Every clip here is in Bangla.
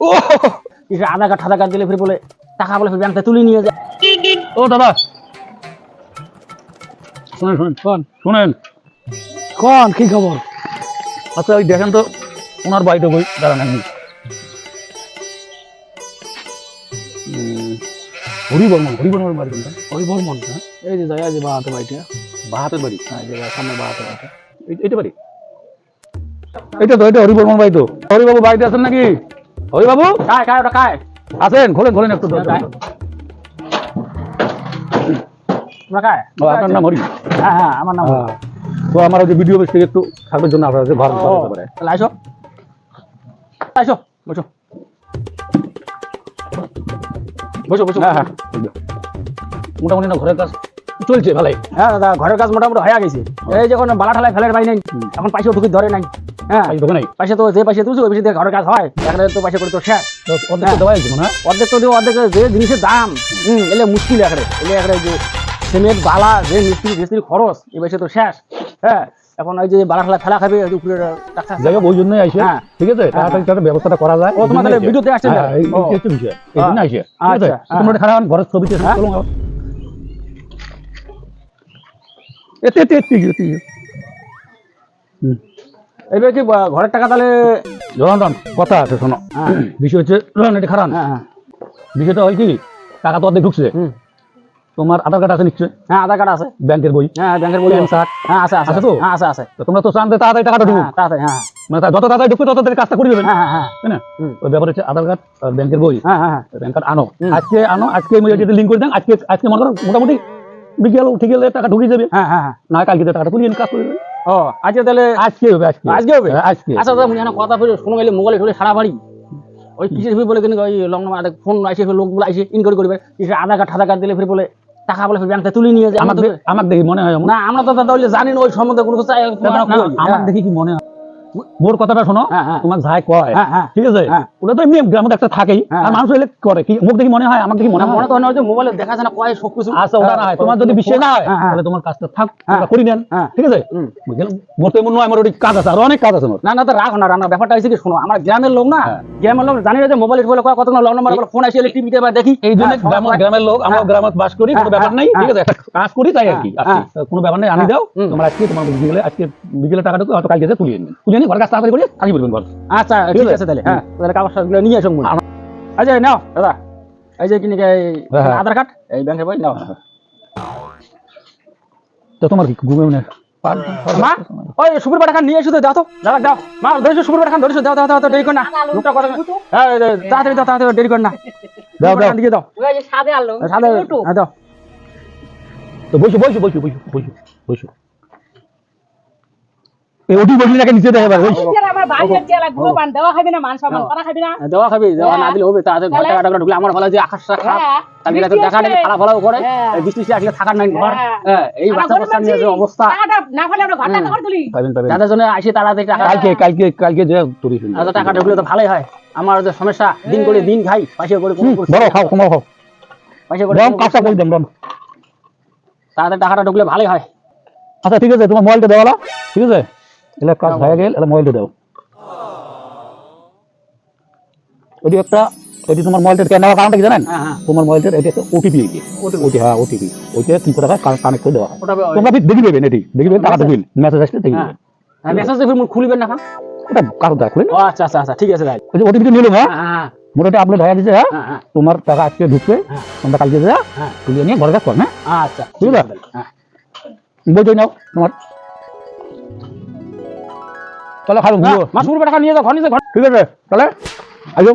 ও! আধার কার্ড আধার কার্ড দিলে ফির বলে টাকা বলে ফির তুলে নিয়ে যায়। ও দাদা। শুনেন শুনেন। কোন? শুনেন। কোন? কি খবর? আচ্ছা ওই দেখেন তো ওনার বাড়িতে বই দাঁড়ান আমি হরি বর্মন হরি বর্মন বাড়ি কোনটা? বর্মন এই যে যাই আছে বাহাতে বাড়িটা। বাহাতের বাড়ি? হ্যাঁ এই যে সামনে বাহাতে বাড়িটা। এই- এইটা বাড়ি? এইটা তো এটা হরি বর্মন বাড়ি তো। হরিবাবু বাড়িতে আছেন নাকি? হরিবাবু কায় কায় ওটা কায়। আছেন খোলেন খোলেন একটু? কায়। ও, আপনার নাম হরি হ্যাঁ হ্যাঁ আমার নাম হ্যাঁ। তো আমার যে ভিডিও বেশ একটু থাকার জন্য আপনার পারে। তাহলে আইসো। আইসো বসো। বসো বসো। হ্যাঁ হ্যাঁ। মোটামুটি না ঘরের কাজ চলছে ভালোই। হ্যাঁ দাদা ঘরের কাজ মোটামুটি হয়ে গেছে। এই যখন বালা ঠালায় ফেলের বাই নাই। এখন পয়সা ঢুকে ধরে নাই। হ্যাঁ দোকানে পয়সা তো যে পয়সা তুলছো ওই ঘরের কাজ হয় এখানে তো পয়সা করে তো শেষ তো দেওয়া হয়েছে মনে অর্ধেক তো দিও অর্ধেক যে জিনিসের দাম হুম এলে মুশকিল এখানে এলে এখানে যে সিমেন্ট বালা যে মিস্ত্রি মিস্ত্রি খরচ এই পয়সা তো শেষ হ্যাঁ এখন ওই যে বালা ফেলা খাবে উপরে যাই হোক ওই জন্যই আইসে হ্যাঁ। ঠিক আছে তাড়াতাড়ি ব্যবস্থাটা করা যায় ও, তোমাদের। ভিডিওতে হ্যাঁ, বিষয় এই জন্য আচ্ছা, তোমরা খারাপ ঘরের ছবিতে হ্যাঁ। চলো এতে এবার কি ঘরের টাকা তাহলে জনার্দন কথা আছে শোনো। হ্যাঁ। বিষয় হচ্ছে এটা খারাপ হ্যাঁ হ্যাঁ। বিষয়টা হয় কি টাকা তো অর্ধেক ঢুকছে। তোমার আধার কার্ড আছে নিশ্চয় হ্যাঁ আধার কার্ড আছে। ব্যাংকের বই। হ্যাঁ ব্যাংকের বই কার্ড। হ্যাঁ আছে আছে। তো? হ্যাঁ আছে আছে। তো তোমরা তো চান তাড়াতাড়ি টাকাটা হ্যাঁ তাড়াতাড়ি হ্যাঁ। মানে যত তাড়াতাড়ি ঢুকবে তত তাড়াতাড়ি কাজটা করে দেবেন। হ্যাঁ হ্যাঁ তাই না? ওই ব্যাপার হচ্ছে আধার কার্ড আর ব্যাংকের বই। হ্যাঁ হ্যাঁ ব্যাংক কার্ড আনো। আজকে আনো আজকে আমি যদি লিঙ্ক করে দেন আজকে আজকে মনে করো মোটামুটি বিকেল ঠিক গেলে টাকা ঢুকিয়ে যাবে হ্যাঁ হ্যাঁ না কালকে টাকাটা তুলিয়ে কাজ করে দেবে। ও আজকে তাহলে আজকে হবে আজকে আজকে হবে হ্যাঁ, আজকে আচ্ছা দাদা মুই কথা ফিরে শোনো গেলে মোবাইলে ঠলে সারা বাড়ি ওই কিসের ফির বলে কিন্তু ওই লং নাম্বার ফোন আইসে লোকগুলো আইসে ইনকোয়ারি করবে কিসে আধার কার্ড আধার কার্ড দিলে ফির বলে টাকা বলে ফির ব্যাংকে তুলে নিয়ে যায় আমার দে- আমার দেখি মনে হয়। না আমরা তো দাদা জানি না ওই সম্বন্ধে কোনো। আমার। দেখি কি মনে হয় মোর কথাটা শোনো। হ্যাঁ, হ্যাঁ। তোমার যাই কয় হ্যাঁ। ঠিক আছে। ওটা তো এমনি গ্রামের একটা থাকেই। আর মানুষ এলে করে। কি মুখ দেখি মনে হয়? আমার দেখি মনে হয়? মনে তো হয় মোবাইলে দেখা যায় না কয় সব কিছু। আচ্ছা ওটা না হয়। তোমার যদি বিশ্বাস না হয়। তাহলে তোমার কাজটা থাক করি নেন। ঠিক আছে? হুম। বুঝলেন মোর তো এমন নয় আমার ওই কাজ আছে আর অনেক কাজ আছে না না তো রাখো না রান্না ব্যাপারটা হয়েছে কি শোনো আমার গ্রামের লোক না। গ্রামের লোক জানি না যে মোবাইলে বলে কয় কত না লং নাম্বার ফোন আসে টিভিতে বা দেখি। এই জন্য গ্রামের লোক আমরা। গ্রামে বাস করি কোনো ব্যাপার নাই ঠিক। আছে? একটা কাজ করি তাই আর কি কোনো ব্যাপার নাই আনি দাও। তোমরা আজকে তোমার বিকেলে আজকে বিকেলে টাকাটুকু হয়তো কালকে তুলিয়ে নিন তুলিয়ে নিন ঘর কাজ তাড়াতাড়ি করে থাকি বলবেন ঘর আচ্ছা ঠিক আছে? তাহলে। হ্যাঁ। তাহলে কাগজগুলো নিয়ে মুই। আচ্ছা নাও দাদা। এই যে কিনে হ্যাঁ, হ্যাঁ। আধার কার্ড? এই ব্যাংকের বই নাও। তো তোমার কি ঘুমে মনে মা ওই সুপুর বাটা খান নিয়ে এসো তো দাও তো। দাদা দাও। মা ধরেছো সুপুর বাটা খান ধরেছো দাও দাও দাও দাও, দেরি কর না। মুখটা কথা হ্যাঁ তাড়াতাড়ি দাও তাড়াতাড়ি দেরি কর না। দাও, দাও। দিয়ে দাও। ওই যে সাদে আলো। সাদা দাও। তো বসো বসো বসো বসো বসো বসো এই ওটি বসলি নাকি নিচে দেখে আমারগুলো দেওয়া খাবি না মান সম্মান করা খাবি না? হ্যাঁ, দেওয়া খাবি দেওয়া না হ্যাঁ। দিলে হবে ঘর টাকা টাকা ঢুকলে আমার ভালো যে আকাশটা খারাপ হ্যাঁ, তাহলে তো দেখা নেই আসবে। খারাপ করে হ্যাঁ। এই আসলে থাকার নাই ঘর। হ্যাঁ। হ্যাঁ এই আমার বাচ্চা বাচ্চা নিয়ে যে অবস্থা। না ফেলে আমরা ঘরটা হুম। তুলি। পাবেন পাবেন যাদের জন্য আসি তাড়াতাড়ি টাকা কালকে কালকে কালকে যে তুলি এত টাকা ঢুকলে তো ভালোই হয়। আমার যে সমস্যা দিন করে দিন খাই পয়সা করে কোনো বড় খাও কমাও খাও। পয়সা করে রম কাজটা করে দেন রম। তাড়াতাড়ি টাকাটা ঢুকলে ভালোই হয়। আচ্ছা ঠিক আছে তোমার মোবাইলটা দেওয়ালা ঠিক আছে? এলে কাজ হয়ে গেল এলে মোবাইলটা দাও। ওটি একটা ওটি তোমার মোবাইলটা কেন কারণটা কি জানেন? হ্যাঁ হ্যাঁ। তোমার মোবাইলটার এটা একটা ওটিপি এগিয়ে ওটি হ্যাঁ ওটিপি ওইটা তিনশো টাকা কানেক্ট করে দেওয়া। তোমরা দেখি দেবেন এটি দেখি দেবেন টাকা দেখবেন মেসেজ আসলে দেখি দেবেন মেসেজ দেখে মুখ খুলবেন না ওটা কারও দেখা আচ্ছা আচ্ছা আচ্ছা ঠিক আছে ভাই ওই যে ওটিপিটা নিলাম হ্যাঁ? হ্যাঁ মোটামুটি আপলোড হয়ে গেছে তোমার টাকা আজকে ঢুকবে। তোমরা কালকে যা তুলিয়ে নিয়ে ঘরে কাজ করবে আচ্ছা আছে হ্যাঁ। নাও তোমার তাহলে খালো হ্যাঁ, মা সুপুর টাকা নিয়ে যাও ঘর নিয়ে ঘর ঠিক আছে তাহলে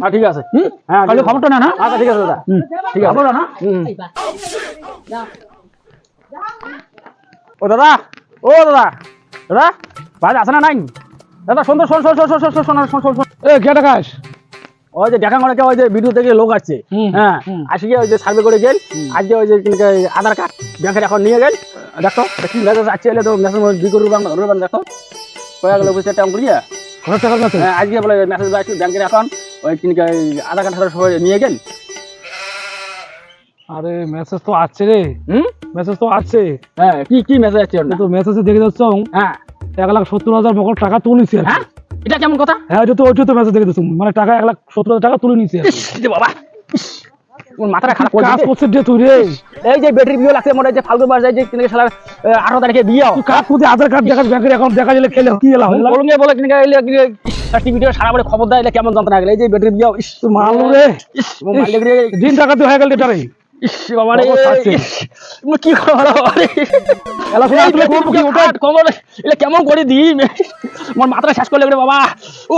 হ্যাঁ ঠিক আছে। হুম? হ্যাঁ খবরটা না না? আচ্ছা ঠিক আছে দাদা। হুম। ঠিক আছে। না হুম। ও দাদা। ও দাদা। দাদা বাড়ি আছে না নাই? দাদা সুন্দর শোন শোন শোন শোন শোন শোন শোন শোন এ কে ওই যে দেখা করে ওই যে ভিডিও থেকে লোক আসছে। হ্যাঁ আসি গিয়ে ওই যে সার্ভে করে গেল। আজকে ওই যে আধার কার্ড ব্যাংকের এখন নিয়ে গেল। দেখো কি মেসেজ আসছে এলে তো মেসেজ দুই কোটি রুপান রুপান দেখো। কয়ে গেল বুঝতে টাইম করিয়া কত টাকার কাছে হ্যাঁ, আজকে বলে মেসেজ ব্যাংকের এখন ওই কিনকে আধার কার্ড সবাই নিয়ে গেল। আরে মেসেজ তো আসছে রে। হুম? মেসেজ তো আসছে। হ্যাঁ কি কি মেসেজ না? কিন্তু মেসেজে দেখে যাচ্ছ? হ্যাঁ। এক লাখ সত্তর হাজার মকর টাকা তুলিছে হ্যাঁ? এটা কেমন কথা? হ্যাঁ ওইটা তো ওইটা তো মেসেজ দেখে দিচ্ছি মানে টাকা এক লাখ সত্তর হাজার টাকা তুলে নিচ্ছে বাবা। ইস, ওর মাথাটা খারাপ কাজ দিয়েছে। যে তুই রে। এই যে ব্যাটারি বিয়ে লাগছে মনে যে ফালতু বাস যায় যে কিনে শালা আঠারো তারিখে বিয়ে তুই কাজ করতে আধার কার্ড দেখা ব্যাংকের অ্যাকাউন্ট দেখা গেলে খেলে কি এলা কলমে বলে কিনে এলে টিভিতে সারা বলে খবর দেয় কেমন যন্ত্রণা গেলে এই যে ব্যাটারি বিয়ে ইস তুই রে। ইস ও মারলে রে দিন টাকা তুই হয়ে গেল এটারে ইস বাবা রে খবর থাকছে। ইস, তুমি কি রে। এলা শোনা ওটা কেমন করে দিই আমার শেষ করলে বাবা। ও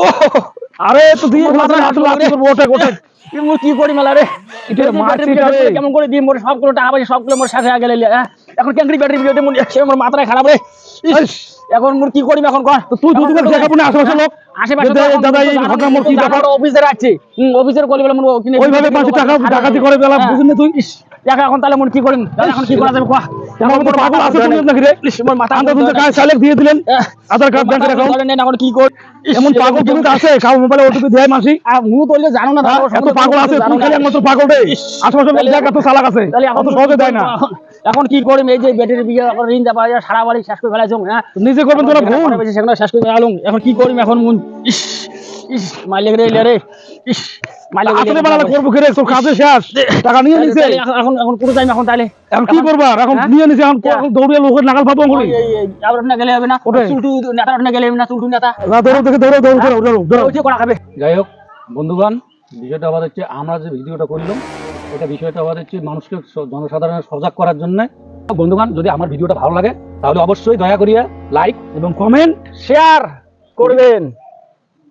আরে তো দিয়ে মাথাটা হাত করব ওটা ওটা এমন কি করি মেলা রে। কেমন করে দিন মোর সবগুলো টাকা পয়সা সবগুলো মোর শেষ গেলে হ্যাঁ? এখন ক্যাঙ্করি ব্যাটারি মনে সে আমার মাথাটা খারাপ রে। এখন মোর কি করি এখন কর? তুই দেখাবো না আশেপাশে লোক। আশেপাশে যে দে- দাদা এই ঘটনা মোর কি ব্যাপার অফিসার আছে। অফিসের অফিসার কলি বলে মোর ওইভাবে টাকা ডাকাতি করে হ্যাঁ। বুঝলি তুই? দেখা এখন তাহলে মোর কি করিম এখন কি করা যাবে? কোয়া? এখন কি কর। হ্যাঁ, এই যে ব্যাটারি বিয়ে ঋণ দেওয়া যায় সারা বাড়ি শেষ করে ফেলাইছো হ্যাঁ? নিজে করবেন তোরা ভুল। সেখানে শেষ করে ফেলালুম এখন কি করিম এখন মুন ইস ইস মাইলে রে। ইস আসলে বেলা করব কি রে কাজে শেষ। টাকা নিয়ে নিছে। এখন এখন পুরো টাইম এখন তাহলে। এখন কি করবা এখন? নিয়ে নিছে এখন এখন দৌড়িয়ে লোকের নাগাল পাবো করি আবার না গেলে হবে না। চুলটু নেতা না গেলে হবে না চুলটু নেতা। না দৌড়ো দেখে দৌড়ো দৌড়ো দৌড়ো দৌড়ো দৌড়ো যে করা খাবে। যাই হোক বন্ধুগণ বিষয়টা আবার হচ্ছে আমরা যে ভিডিওটা করলাম এটা বিষয়টা আবার হচ্ছে মানুষকে জনসাধারণের সজাগ করার জন্য। বন্ধুগণ যদি আমার ভিডিওটা ভালো লাগে তাহলে অবশ্যই দয়া করিয়া লাইক এবং কমেন্ট শেয়ার করবেন।